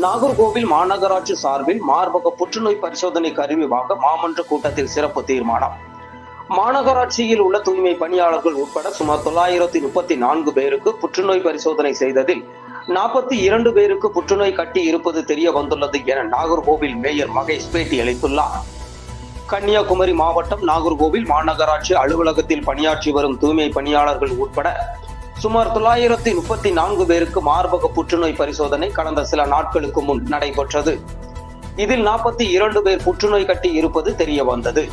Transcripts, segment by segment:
நாகர்கோவில் மாநகராட்சி சார்பில் மார்பக புற்றுநோய் பரிசோதனை கருவிவாக மாமன்ற கூட்டத்தில் சிறப்பு தீர்மானம். மாநகராட்சியில் உள்ள தூய்மை பணியாளர்கள் உட்பட சுமார் தொள்ளாயிரத்தி முப்பத்தி நான்கு பேருக்கு புற்றுநோய் பரிசோதனை செய்ததில் நாற்பத்தி இரண்டு பேருக்கு புற்றுநோய் கட்டி இருப்பது தெரிய வந்துள்ளது என நாகர்கோவில் மேயர் மகேஷ் பேட்டி அளித்துள்ளார். கன்னியாகுமரி மாவட்டம் நாகர்கோவில் மாநகராட்சி அலுவலகத்தில் பணியாற்றி வரும் தூய்மை பணியாளர்கள் உட்பட சுமார் தொள்ளாயிரத்தி முப்பத்தி நான்கு பேருக்கு மார்பக புற்றுநோய் பரிசோதனை கடந்த சில நாட்களுக்கு முன் நடைபெற்றது. இதில் நாற்பத்தி இரண்டு பேர் புற்றுநோய் கட்டி இருப்பது தெரிய வந்தது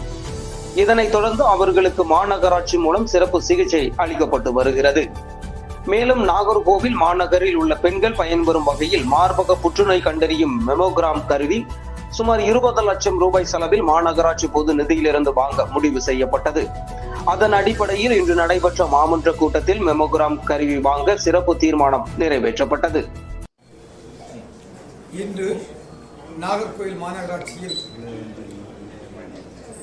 இதனைத் தொடர்ந்து அவர்களுக்கு மாநகராட்சி மூலம் சிறப்பு சிகிச்சை அளிக்கப்பட்டு வருகிறது. மேலும் நாகர்கோவில் மாநகரில் உள்ள பெண்கள் பயன்பெறும் வகையில் மார்பக புற்றுநோய் கண்டறியும் மெமோகிராம் கருவி சுமார் இருபது லட்சம் ரூபாய் செலவில் மாநகராட்சி பொது நிதியிலிருந்து வாங்க முடிவு செய்யப்பட்டது. அதன் அடிப்படையில் இன்று நடைபெற்ற மாமன்ற கூட்டத்தில் மெமோகிராம் கருவி வாங்க சிறப்பு தீர்மானம் நிறைவேற்றப்பட்டது. இன்று நாகர்கோயில் மாநகராட்சியில்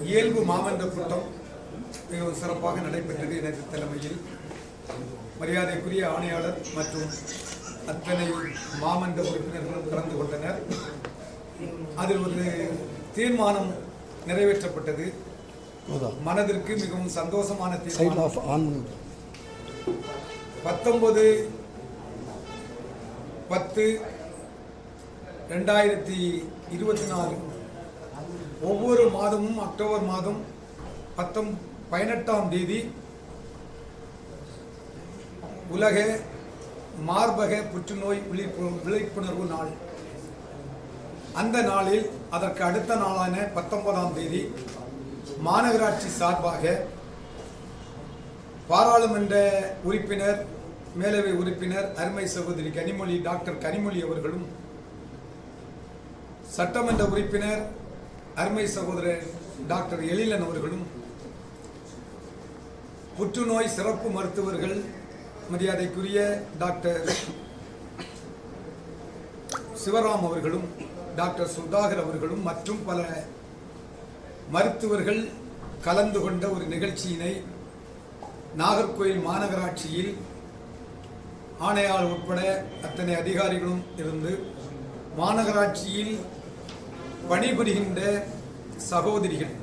இயல்பு மாமன்ற கூட்டம் மிகவும் சிறப்பாக நடைபெற்றது எனது தலைமையில். மரியாதைக்குரிய ஆணையாளர் மற்றும் அத்தனை மாமன்ற உறுப்பினர்களும் கலந்து கொண்டனர். அதில் ஒரு தீர்மானம் நிறைவேற்றப்பட்டது. மனதிற்கு மிகவும் சந்தோஷமான தீர்மானம். பத்தொன்பது பத்து ரெண்டாயிரத்தி இருபத்தி நாலு ஒவ்வொரு மாதமும் அக்டோபர் மாதம் பத்தொம் பதினெட்டாம் தேதி உலக மார்பக புற்றுநோய் விழிப்பு விழிப்புணர்வு நாள். அந்த நாளில் அதற்கு அடுத்த நாளான பத்தொன்பதாம் தேதி மாநகராட்சி சார்பாக பாராளுமன்ற உறுப்பினர் மேலவை உறுப்பினர் அருமை சகோதரி கனிமொழி டாக்டர் கனிமொழி அவர்களும் சட்டமன்ற உறுப்பினர் அருமை சகோதரர் டாக்டர் எழிலன் அவர்களும் புற்றுநோய் சிறப்பு மருத்துவர்கள் மரியாதைக்குரிய டாக்டர் சிவராம் அவர்களும் டாக்டர் சுதாகர் அவர்களும் மற்றும் பல மருத்துவர்கள் கலந்து கொண்ட ஒரு நிகழ்ச்சியினை நாகர்கோயில் மாநகராட்சியில் ஆணையாளர் உட்பட அத்தனை அதிகாரிகளும் இருந்து மாநகராட்சியில் பணிபுரிகின்ற சகோதரிகள்